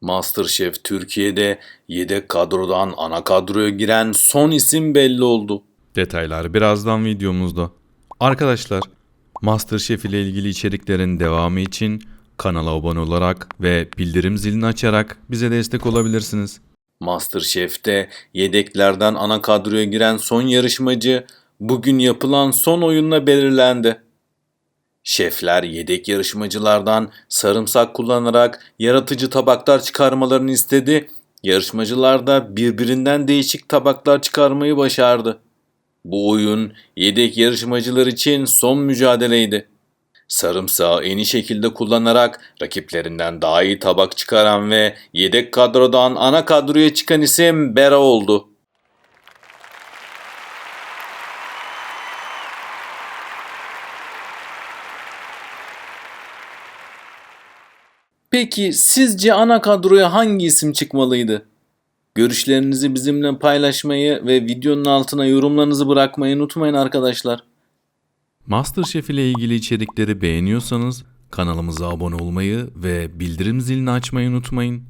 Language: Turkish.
MasterChef Türkiye'de yedek kadrodan ana kadroya giren son isim belli oldu. Detaylar birazdan videomuzda. Arkadaşlar, MasterChef ile ilgili içeriklerin devamı için kanala abone olarak ve bildirim zilini açarak bize destek olabilirsiniz. MasterChef'te yedeklerden ana kadroya giren son yarışmacı bugün yapılan son oyunla belirlendi. Şefler yedek yarışmacılardan sarımsak kullanarak yaratıcı tabaklar çıkarmalarını istedi. Yarışmacılar da birbirinden değişik tabaklar çıkarmayı başardı. Bu oyun yedek yarışmacılar için son mücadeleydi. Sarımsağı en iyi şekilde kullanarak rakiplerinden daha iyi tabak çıkaran ve yedek kadrodan ana kadroya çıkan isim Bera oldu. Peki sizce ana kadroya hangi isim çıkmalıydı? Görüşlerinizi bizimle paylaşmayı ve videonun altına yorumlarınızı bırakmayı unutmayın arkadaşlar. MasterChef ile ilgili içerikleri beğeniyorsanız kanalımıza abone olmayı ve bildirim zilini açmayı unutmayın.